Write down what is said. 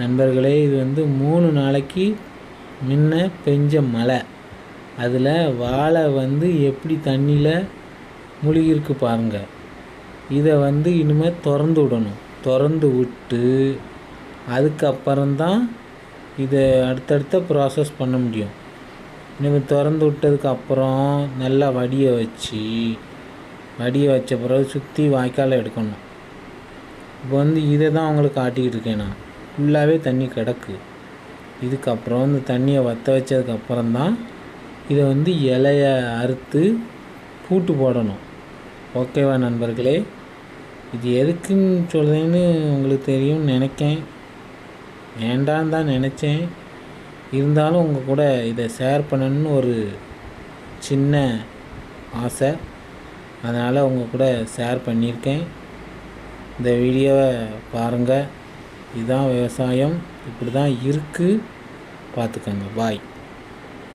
நண்பர்களே இது வந்து மூணு நாளைக்கு முன்ன பெஞ்ச மழை. அதில் வாழை வந்து எப்படி தண்ணியில் முழுகிருக்கு பாருங்கள் இதை வந்து இனிமேல் திறந்து விடணும். திறந்து விட்டு அதுக்கப்புறம்தான் இதை அடுத்தடுத்த ப்ராசஸ் பண்ண முடியும். இனிமேல் திறந்து விட்டதுக்கப்புறம் நல்லா வடியை வச்சு வடியை வச்ச பிறகு சுற்றி வாய்க்கால் எடுக்கணும். இப்போ வந்து இதை தான் உங்களுக்கு காட்டிக்கிட்டு இருக்கேன் நான். ஃபுல்லாகவே தண்ணி கிடக்கு. இதுக்கப்புறம் இந்த தண்ணியை வற்ற வச்சதுக்கப்புறம் தான் இதை வந்து இலையை அறுத்து பூட்டு போடணும். ஓகேவா நண்பர்களே? இது எதுக்குன்னு சொல்கிறேன்னு உங்களுக்கு தெரியும்னு நினைக்கேன். வேண்டான்னு தான் நினச்சேன். இருந்தாலும் உங்கள் கூட இதை ஷேர் பண்ணணும்னு ஒரு சின்ன ஆசை. அதனால் உங்கள் கூட ஷேர் பண்ணியிருக்கேன். இந்த வீடியோவை பாருங்கள் இதுதான் விவசாயம் இப்படி தான் இருக்குது பார்த்துக்கோங்க. பாய்